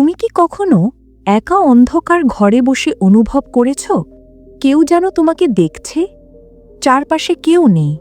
তুমি কি কখনো একা অন্ধকার ঘরে বসে অনুভব করেছ? কেউ যেন তোমাকে দেখছে? চারপাশে কেউ নেই।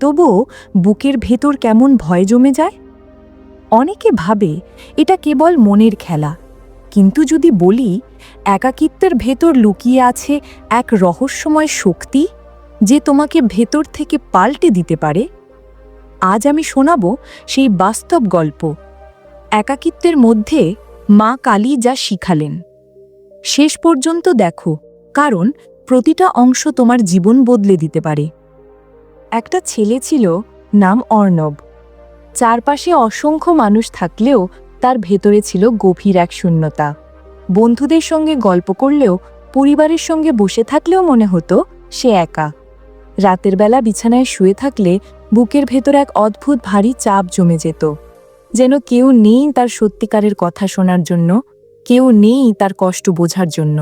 তবুও বুকের ভেতর কেমন ভয় জমে যায়? অনেকে ভাবে এটা কেবল মনের খেলা। কিন্তু যদি বলি, একাকিত্বের ভেতর লুকিয়ে আছে এক রহস্যময় শক্তি যে তোমাকে ভেতর থেকে পাল্টে দিতে পারে? আজ আমি শোনাব সেই বাস্তব গল্প। একাকিত্বের মধ্যে মা কালী যা শিখালেন। শেষ পর্যন্ত দেখো, কারণ প্রতিটা অংশ তোমার জীবন বদলে দিতে পারে। একটা ছেলে ছিল নাম অর্ণব। চারপাশে অসংখ্য মানুষ থাকলেও তার ভেতরে ছিল গভীর এক শূন্যতা। বন্ধুদের সঙ্গে গল্প করলেও, পরিবারের সঙ্গে বসে থাকলেও মনে হতো সে একা। রাতের বেলা বিছানায় শুয়ে থাকলে বুকের ভেতর এক অদ্ভুত ভারী চাপ জমে যেত। যেন কেউ নেই তার সত্যিকারের কথা শোনার জন্য, কেউ নেই তার কষ্ট বোঝার জন্য।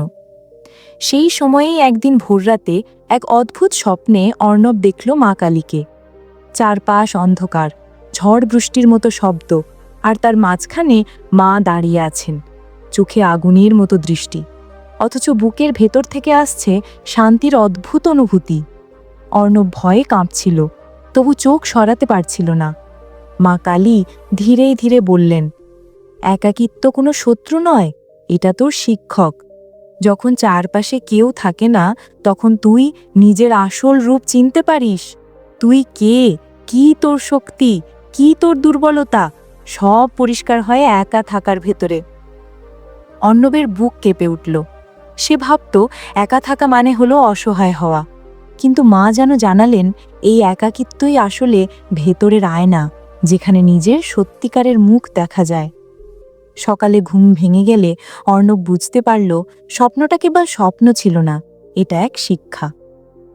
সেই সময়েই একদিন ভোররাতে এক অদ্ভুত স্বপ্নে অর্ণব দেখল মা কালীকে। চারপাশ অন্ধকার, ঝড় বৃষ্টির মতো শব্দ, আর তার মাঝখানে মা দাঁড়িয়ে আছেন, চোখে আগুনের মতো দৃষ্টি। অথচ বুকের ভেতর থেকে আসছে শান্তির অদ্ভুত অনুভূতি। অর্ণব ভয়ে কাঁপছিল, তবু চোখ সরাতে পারছিল না। মা কালী ধীরে ধীরে বললেন, একাকিত্ব কোনো শত্রু নয়, এটা তোর শিক্ষক। যখন চারপাশে কেউ থাকে না, তখন তুই নিজের আসল রূপ চিনতে পারিস। তুই কে? কি তোর শক্তি? কি তোর দুর্বলতা? সব পরিষ্কার হয় একা থাকার ভেতরে। অন্নবের বুক কেঁপে উঠল। সে ভাবত, একা থাকা মানে হলো অসহায় হওয়া। কিন্তু মা যেন জানালেন, এই একাকিত্বই আসলে ভেতরের আয়না। যেখানে নিজের সত্যিকারের মুখ দেখা যায়। সকালে ঘুম ভেঙে গেলে অর্ণব বুঝতে পারল, স্বপ্নটা কেবল স্বপ্ন ছিল না, এটা এক শিক্ষা।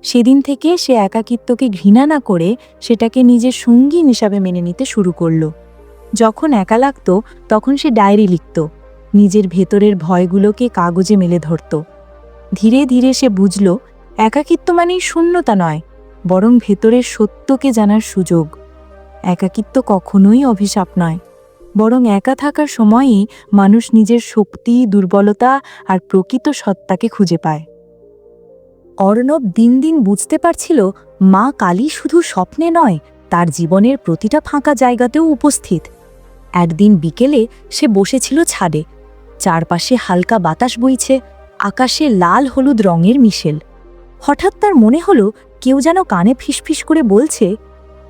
সেদিন থেকে সে একাকিত্বকে ঘৃণা না করে সেটাকে নিজের সঙ্গী হিসাবে মেনে নিতে শুরু করল। যখন একা লাগত, তখন সে ডায়েরি লিখত, নিজের ভেতরের ভয়গুলোকে কাগজে মেলে ধরত। ধীরে ধীরে সে বুঝল, একাকিত্ব মানেই শূন্যতা নয়, বরং ভেতরের সত্যকে জানার সুযোগ। একাকিত্ব কখনোই অভিশাপ নয়। বরং একা থাকার সময়ই মানুষ নিজের শক্তি, দুর্বলতা আর প্রকৃত সত্তাকে খুঁজে পায়। অর্ণব দিন দিন বুঝতে পারছিল, মা কালী শুধু স্বপ্নে নয়, তার জীবনের প্রতিটা ফাঁকা জায়গাতেও উপস্থিত। একদিন বিকেলে সে বসেছিল ছাদে। চারপাশে হালকা বাতাস বইছে, আকাশে লাল হলুদ রঙের মিশেল। হঠাৎ তার মনে হলো, কেউ যেন কানে ফিসফিস করে বলছে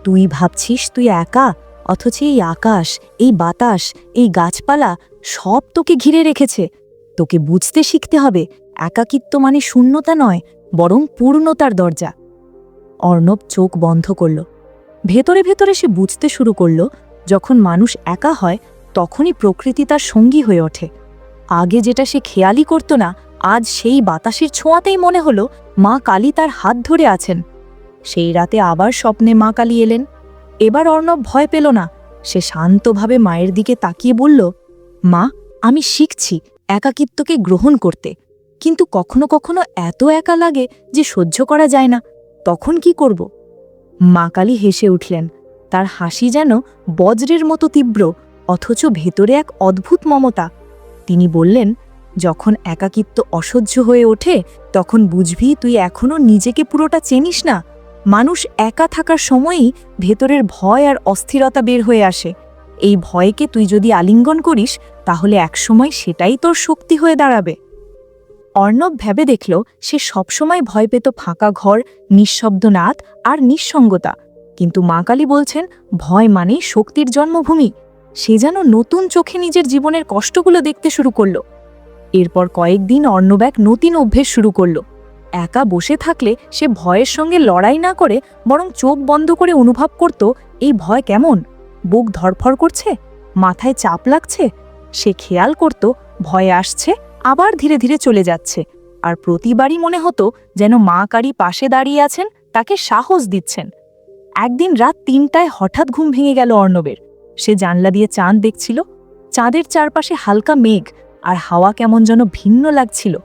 তুই ভাবছিস তুই একা? অথচ এই আকাশ, এই বাতাস, এই গাছপালা সব তোকে ঘিরে রেখেছে। তোকে বুঝতে শিখতে হবে, একাকিত্ব মানে শূন্যতা নয়, বরং পূর্ণতার দরজা। অর্ণব চোখ বন্ধ করল। ভেতরে ভেতরে সে বুঝতে শুরু করল, যখন মানুষ একা হয়, তখনই প্রকৃতি তার সঙ্গী হয়ে ওঠে। আগে যেটা সে খেয়ালই করত না, আজ সেই বাতাসের ছোঁয়াতেই মনে হলো, মা কালী তার হাত ধরে আছেন। সেই রাতে আবার স্বপ্নে মা কালী এলেন। এবার অর্ণব ভয় পেল না। সে শান্তভাবে মায়ের দিকে তাকিয়ে বলল, মা, আমি শিখছি একাকিত্বকে গ্রহণ করতে। কিন্তু কখনো কখনো এত একা লাগে যে সহ্য করা যায় না। তখন কি করব? মা কালী হেসে উঠলেন, তার হাসি যেন বজ্রের মতো তীব্র, অথচ ভেতরে এক অদ্ভুত মমতা। তিনি বললেন, যখন একাকিত্ব অসহ্য হয়ে ওঠে, তখন বুঝবি তুই এখনও নিজেকে পুরোটা চেনিস না। মানুষ একা থাকার সময়ই ভেতরের ভয় আর অস্থিরতা বের হয়ে আসে। এই ভয়কে তুই যদি আলিঙ্গন করিস, তাহলে একসময় সেটাই তোর শক্তি হয়ে দাঁড়াবে। অর্ণব ভেবে দেখল, সে সবসময় ভয় পেত ফাঁকা ঘর, নিঃশব্দ নাদ আর নিঃসঙ্গতা। কিন্তু মা কালী বলছেন, ভয় মানেই শক্তির জন্মভূমি। সে যেন নতুন চোখে নিজের জীবনের কষ্টগুলো দেখতে শুরু করল। এরপর কয়েকদিন অর্ণব এক নতুন অভ্যেস শুরু করল। একা বসে থাকলে সে ভয়ের সঙ্গে লড়াই না করে বরং চোখ বন্ধ করে অনুভব করত, এই ভয় কেমন? বুক ধরফর করছে? মাথায় চাপ লাগছে? সে খেয়াল করত, ভয় আসছে, আবার ধীরে ধীরে চলে যাচ্ছে। আর প্রতিবারই মনে হতো যেন মা কারি পাশে দাঁড়িয়ে আছেন, তাকে সাহস দিচ্ছেন। একদিন রাত তিনটায় হঠাৎ ঘুম ভেঙে গেল অর্ণবের। সে জানলা দিয়ে চাঁদ দেখছিল। চাঁদের চারপাশে হালকা মেঘ, আর হাওয়া কেমন যেন ভিন্ন লাগছিল।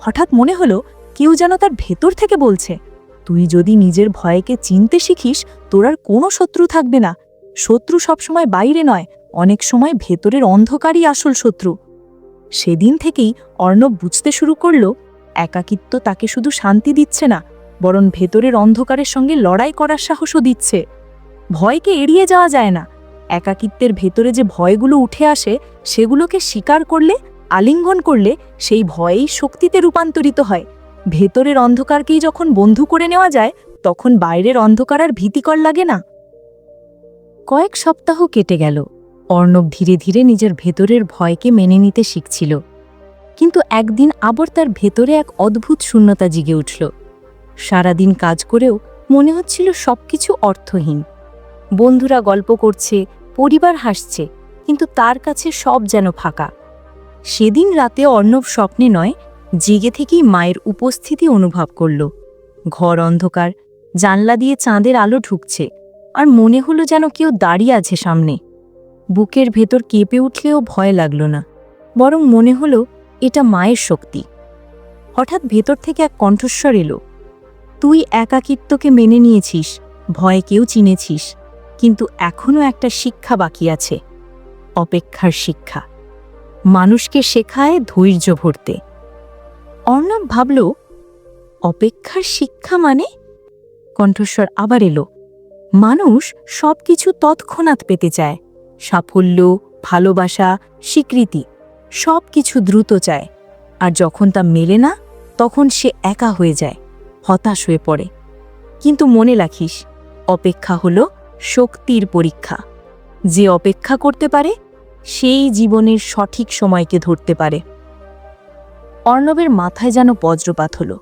হঠাৎ মনে হলো কেউ যেন তার ভেতর থেকে বলছে, তুই যদি নিজের ভয়কে চিনতে শিখিস, তোর আর কোনো শত্রু থাকবে না। শত্রু সবসময় বাইরে নয়, অনেক সময় ভেতরের অন্ধকারই আসল শত্রু। সেদিন থেকেই অর্ণব বুঝতে শুরু করল, একাকিত্ব তাকে শুধু শান্তি দিচ্ছে না, বরং ভেতরের অন্ধকারের সঙ্গে লড়াই করার সাহসও দিচ্ছে। ভয়কে এড়িয়ে যাওয়া যায় না। একাকিত্বের ভেতরে যে ভয়গুলো উঠে আসে, সেগুলোকে স্বীকার করলে, আলিঙ্গন করলে সেই ভয়েই শক্তিতে রূপান্তরিত হয়। ভেতরের অন্ধকারকেই যখন বন্ধু করে নেওয়া যায়, তখন বাইরের অন্ধকার আর ভীতিকর লাগে না। কয়েক সপ্তাহ কেটে গেল। অর্ণব ধীরে ধীরে নিজের ভেতরের ভয়কে মেনে নিতে শিখছিল। কিন্তু একদিন আবার তার ভেতরে এক অদ্ভুত শূন্যতা জিগে উঠল। সারাদিন কাজ করেও মনে হচ্ছিল সবকিছু অর্থহীন। বন্ধুরা গল্প করছে, পরিবার হাসছে, কিন্তু তার কাছে সব যেন ফাঁকা। সেদিন রাতে অর্ণব স্বপ্নে নয় জেগে থেকেই মায়ের উপস্থিতি অনুভব করল। ঘর অন্ধকার, জানলা দিয়ে চাঁদের আলো ঢুকছে, আর মনে হলো যেন কেউ দাঁড়িয়ে আছে সামনে। বুকের ভেতর কেঁপে উঠলেও ভয় লাগল না, বরং মনে হলো এটা মায়ের শক্তি। হঠাৎ ভেতর থেকে এক কণ্ঠস্বর এলো, তুই একাকিত্বকে মেনে নিয়েছিস ভয়কেও চিনেছিস, কিন্তু এখনও একটা শিক্ষা বাকি আছে, অপেক্ষার শিক্ষা। মানুষকে শেখায় ধৈর্য ভরতে অর্ণব ভাবল, অপেক্ষার শিক্ষা মানে? কণ্ঠস্বর আবার এলো, মানুষ সবকিছু তৎক্ষণাৎ পেতে চায়। সাফল্য, ভালোবাসা, স্বীকৃতি সব কিছু দ্রুত চায়। আর যখন তা মেলে না, তখন সে একা হয়ে যায়, হতাশ হয়ে পড়ে। কিন্তু মনে রাখিস, অপেক্ষা হল শক্তির পরীক্ষা। যে অপেক্ষা করতে পারে, সেই জীবনের সঠিক সময়কে ধরতে পারে। অর্ণবের মাথায় যেন বজ্রপাত হল।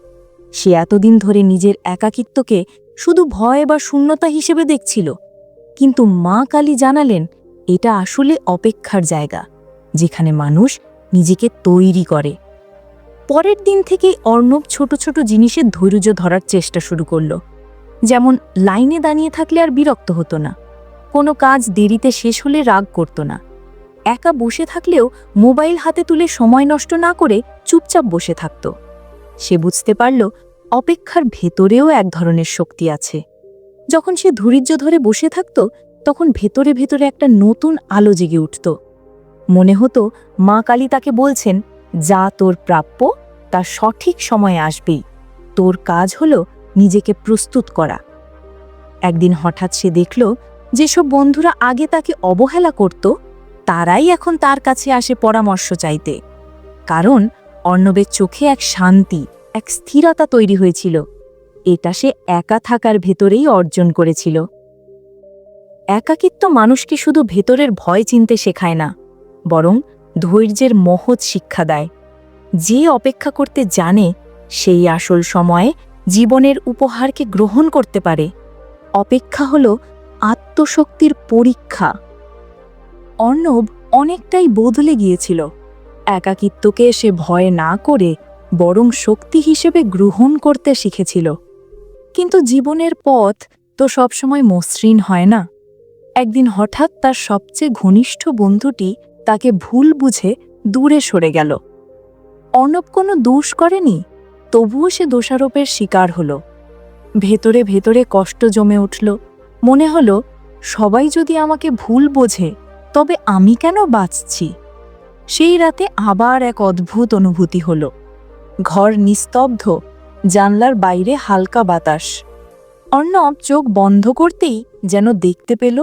সে এতদিন ধরে নিজের একাকিত্বকে শুধু ভয় বা শূন্যতা হিসেবে দেখছিল। কিন্তু মা কালী জানালেন, এটা আসলে অপেক্ষার জায়গা, যেখানে মানুষ নিজেকে তৈরি করে। পরের দিন থেকেই অর্ণব ছোট ছোট জিনিসের ধৈর্য ধরার চেষ্টা শুরু করল। যেমন লাইনে দাঁড়িয়ে থাকলে আর বিরক্ত হতো না। কোনো কাজ দেরিতে শেষ হলে রাগ করত না। একা বসে থাকলেও মোবাইল হাতে তুলে সময় নষ্ট না করে চুপচাপ বসে থাকত। সে বুঝতে পারল, অপেক্ষার ভেতরেও এক ধরনের শক্তি আছে। যখন সে ধৈর্য ধরে বসে থাকত, তখন ভেতরে ভেতরে একটা নতুন আলো জেগে উঠত। মনে হতো, মা কালী তাকে বলছেন, যা তোর প্রাপ্য, তা সঠিক সময়ে আসবেই। তোর কাজ হলো নিজেকে প্রস্তুত করা। একদিন হঠাৎ সে দেখল, যেসব বন্ধুরা আগে তাকে অবহেলা করত, তারাই এখন তার কাছে আসে পরামর্শ চাইতে। কারণ অর্ণবের চোখে এক শান্তি, এক স্থিরতা তৈরি হয়েছিল। এটা সে একা থাকার ভেতরেই অর্জন করেছিল। একাকিত্ব মানুষকে শুধু ভেতরের ভয় চিনতে শেখায় না, বরং ধৈর্যের মহৎ শিক্ষা দেয়। যে অপেক্ষা করতে জানে, সেই আসল সময়ে জীবনের উপহারকে গ্রহণ করতে পারে। অপেক্ষা হল আত্মশক্তির পরীক্ষা। অর্ণব অনেকটাই বদলে গিয়েছিল। একাকিত্বকে সে ভয় না করে বরং শক্তি হিসেবে গ্রহণ করতে শিখেছিল। কিন্তু জীবনের পথ তো সবসময় মসৃণ হয় না। একদিন হঠাৎ তার সবচেয়ে ঘনিষ্ঠ বন্ধুটি তাকে ভুল বুঝে দূরে সরে গেল। অর্ণব কোনো দোষ করেনি, তবুও সে দোষারোপের শিকার হল। ভেতরে ভেতরে কষ্ট জমে উঠল। মনে হল, সবাই যদি আমাকে ভুল বোঝে, তবে আমি কেন বাঁচছি? সেই রাতে আবার এক অদ্ভুত অনুভূতি হল। ঘর নিস্তব্ধ, জানলার বাইরে হালকা বাতাস। অর্ণব চোখ বন্ধ করতেই যেন দেখতে পেল,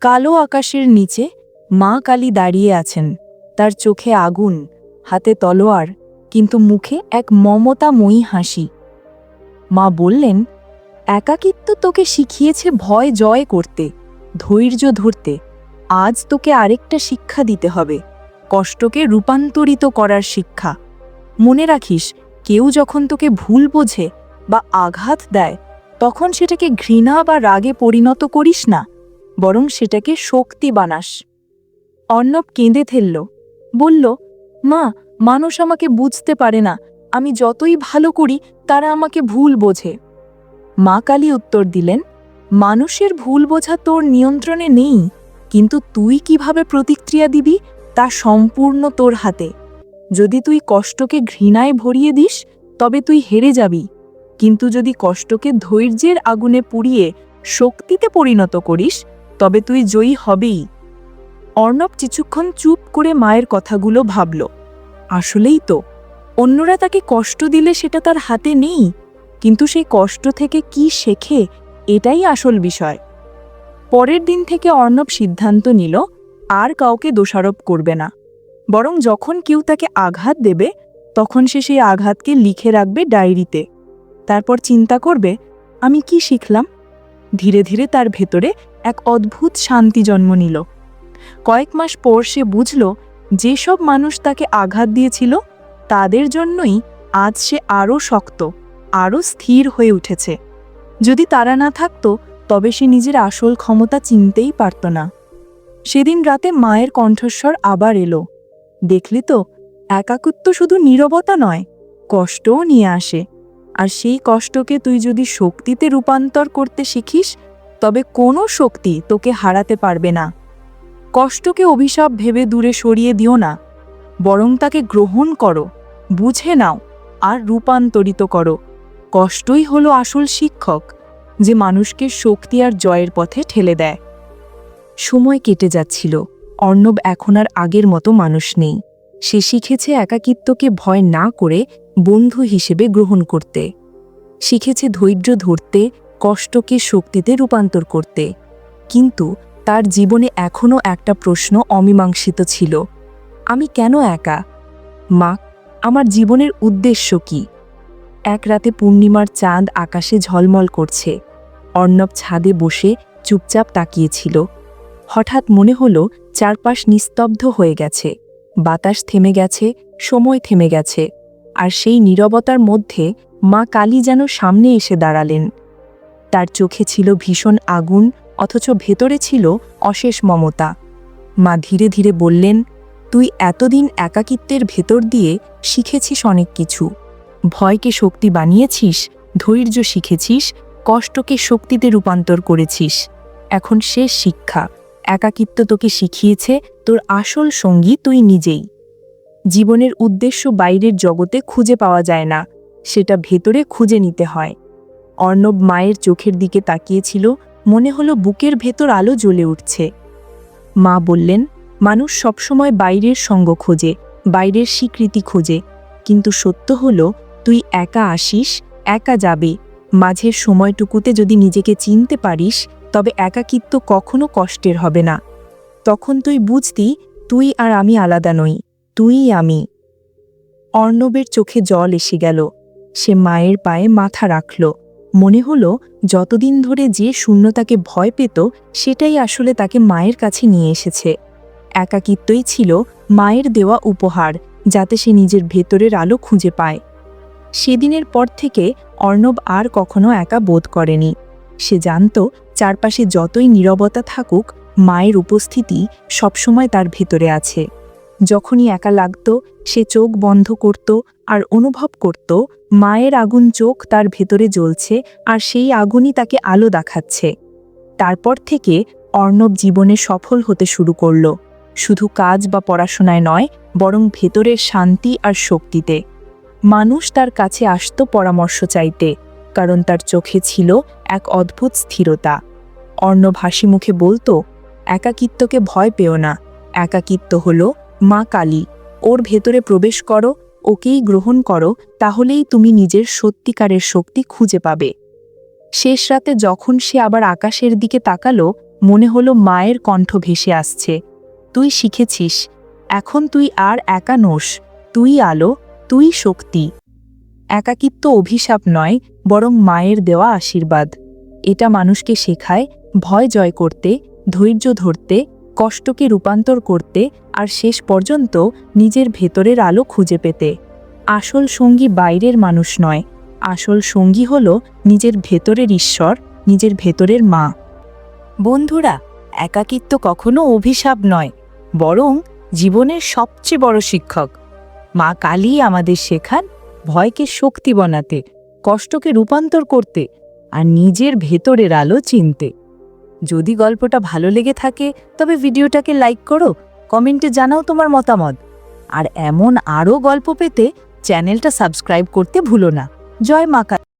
কালো আকাশের নিচে মা কালী দাঁড়িয়ে আছেন। তার চোখে আগুন, হাতে তলোয়ার, কিন্তু মুখে এক মমতাময়ী হাসি। মা বললেন, একাকিত্ব তোকে শিখিয়েছে ভয় জয় করতে, ধৈর্য ধরতে। আজ তোকে আরেকটা শিক্ষা দিতে হবে। কষ্টকে রূপান্তরিত করার শিক্ষা। মনে রাখিস, কেউ যখন তোকে ভুল বোঝে বা আঘাত দেয়, তখন সেটাকে ঘৃণা বা রাগে পরিণত করিস না, বরং সেটাকে শক্তি বানাস। অর্ণব কেঁদে ফেলল, বলল, মা, মানুষ আমাকে বুঝতে পারে না, আমি যতই ভালো করি, তারা আমাকে ভুল বোঝে। মা কালী উত্তর দিলেন, মানুষের ভুল বোঝা তোর নিয়ন্ত্রণে নেই, কিন্তু তুই কীভাবে প্রতিক্রিয়া দিবি তা সম্পূর্ণ তোর হাতে। যদি তুই কষ্টকে ঘৃণায় ভরিয়ে দিস, তবে তুই হেরে যাবি। কিন্তু যদি কষ্টকে ধৈর্যের আগুনে পুড়িয়ে শক্তিতে পরিণত করিস, তবে তুই জয়ী হবেই। অর্ণব কিছুক্ষণ চুপ করে মায়ের কথাগুলো ভাবল। আসলেই তো, অন্যরা তাকে কষ্ট দিলে সেটা তার হাতে নেই, কিন্তু সেই কষ্ট থেকে কি শেখে, এটাই আসল বিষয়। পরের দিন থেকে অর্ণব সিদ্ধান্ত নিল আর কাউকে দোষারোপ করবে না। বরং যখন কেউ তাকে আঘাত দেবে, তখন সে সেই আঘাতকে লিখে রাখবে ডায়েরিতে। তারপর চিন্তা করবে, আমি কি শিখলাম? ধীরে ধীরে তার ভেতরে এক অদ্ভুত শান্তি জন্ম নিল। কয়েক মাস পর সে বুঝল, যেসব মানুষ তাকে আঘাত দিয়েছিল, তাদের জন্যই আজ সে আরও শক্ত, আরও স্থির হয়ে উঠেছে। যদি তারা না থাকতো, তবে সে নিজের আসল ক্ষমতা চিনতেই পারত না। সেদিন রাতে মায়ের কণ্ঠস্বর আবার এলো। দেখলি তো, একাকুত্ব শুধু নীরবতা নয়, কষ্টও নিয়ে আসে। আর সেই কষ্টকে তুই যদি শক্তিতে রূপান্তর করতে শিখিস, তবে কোনো শক্তি তোকে হারাতে পারবে না। কষ্টকে অভিশাপ ভেবে দূরে সরিয়ে দিও না, বরং তাকে গ্রহণ করো, বুঝে নাও, আর রূপান্তরিত করো। কষ্টই হলো আসল শিক্ষক, যে মানুষকে শক্তি আর জয়ের পথে ঠেলে দেয়। সময় কেটে যাচ্ছিল। অর্ণব এখন আর আগের মতো মানুষ নেই। সে শিখেছে একাকিত্বকে ভয় না করে বন্ধু হিসেবে গ্রহণ করতে। শিখেছে ধৈর্য ধরতে, কষ্টকে শক্তিতে রূপান্তর করতে। কিন্তু তার জীবনে এখনও একটা প্রশ্ন অমীমাংসিত ছিল। আমি কেন একা? মা, আমার জীবনের উদ্দেশ্য কি? এক রাতে পূর্ণিমার চাঁদ আকাশে ঝলমল করছে। অর্ণব ছাদে বসে চুপচাপ তাকিয়েছিল। হঠাৎ মনে হলো চারপাশ নিস্তব্ধ হয়ে গেছে। বাতাস থেমে গেছে, সময় থেমে গেছে, আর সেই নীরবতার মধ্যে মা কালী যেন সামনে এসে দাঁড়ালেন। তার চোখে ছিল ভীষণ আগুন, অথচ ভেতরে ছিল অশেষ মমতা। মা ধীরে ধীরে বললেন, তুই এতদিন একাকিত্বের ভেতর দিয়ে শিখেছিস অনেক কিছু। ভয়কে শক্তি বানিয়েছিস, ধৈর্য শিখেছিস, কষ্টকে শক্তিতে রূপান্তর করেছিস। এখন শেষ শিক্ষা। একাকিত্ব তোকে শিখিয়েছে, তোর আসল সঙ্গী তুই নিজেই। জীবনের উদ্দেশ্য বাইরের জগতে খুঁজে পাওয়া যায় না, সেটা ভেতরে খুঁজে নিতে হয়। অর্ণব মায়ের চোখের দিকে তাকিয়েছিল, মনে হলো বুকের ভেতর আলো জ্বলে উঠছে। মা বললেন, মানুষ সবসময় বাইরের সঙ্গ খোঁজে, বাইরের স্বীকৃতি খোঁজে, কিন্তু সত্য হলো, তুই একা আসিস, একা যাবে। মাঝের সময়টুকুতে যদি নিজেকে চিনতে পারিস তবে একাকিত্ব কখনো কষ্টের হবে না। তখন তুই বুঝতি, তুই আর আমি আলাদা নই, তুই আমি। অর্ণবের চোখে জল এসে গেল। সে মায়ের পায়ে মাথা রাখল। মনে হলো, যতদিন ধরে যে শূন্যতাকে ভয় পেত, সেটাই আসলে তাকে মায়ের কাছে নিয়ে এসেছে। একাকিত্বই ছিল মায়ের দেওয়া উপহার, যাতে সে নিজের ভেতরের আলো খুঁজে পায়। সেদিনের পর থেকে অর্ণব আর কখনো একা বোধ করেনি। সে জানত চারপাশে যতই নীরবতা থাকুক, মায়ের উপস্থিতি সবসময় তার ভেতরে আছে। যখনই একা লাগত, সে চোখ বন্ধ করত আর অনুভব করত, মায়ের আগুন চোখ তার ভেতরে জ্বলছে আর সেই আগুনই তাকে আলো দেখাচ্ছে। তারপর থেকে অর্ণব জীবনে সফল হতে শুরু করল। শুধু কাজ বা পড়াশোনায় নয়, বরং ভেতরের শান্তি আর শক্তিতে। মানুষ তার কাছে আসত পরামর্শ চাইতে। কারণ তার চোখে ছিল এক অদ্ভুত স্থিরতা। অর্ণব মুখে বলতো, একাকিত্বকে ভয় পেও না। একাকিত্ব হল মা কালী। ওর ভেতরে প্রবেশ করো, ওকেই গ্রহণ করো, তাহলেই তুমি নিজের সত্যিকারের শক্তি খুঁজে পাবে শেষ রাতে যখন সে আবার আকাশের দিকে তাকালো, মনে হলো মায়ের কণ্ঠ ভেসে আসছে। তুই শিখেছিস। এখন তুই আর একা নোস। তুই আলো, তুই শক্তি। একাকিত্ব অভিশাপ নয় বরং মায়ের দেওয়া আশীর্বাদ। এটা মানুষকে শেখায়, ভয় জয় করতে, ধৈর্য ধরতে, কষ্টকে রূপান্তর করতে আর শেষ পর্যন্ত নিজের ভেতরের আলো খুঁজে পেতে। আসল সঙ্গী বাইরের মানুষ নয়। আসল সঙ্গী হল নিজের ভেতরের ঈশ্বর, নিজের ভেতরের মা। বন্ধুরা, একাকিত্ব কখনো অভিশাপ নয়, বরং জীবনের সবচেয়ে বড় শিক্ষক। মা কালী আমাদের শেখান ভয়কে শক্তি বানাতে। কষ্টকে রূপান্তর করতে আর নিজের ভেতরের আলো চিনতে। যদি গল্পটা ভালো লেগে থাকে, তবে ভিডিওটাকে লাইক করো, কমেন্টে জানাও তোমার মতামত। আর এমন আরও গল্প পেতে চ্যানেলটা সাবস্ক্রাইব করতে ভুলো না। জয় মা কালী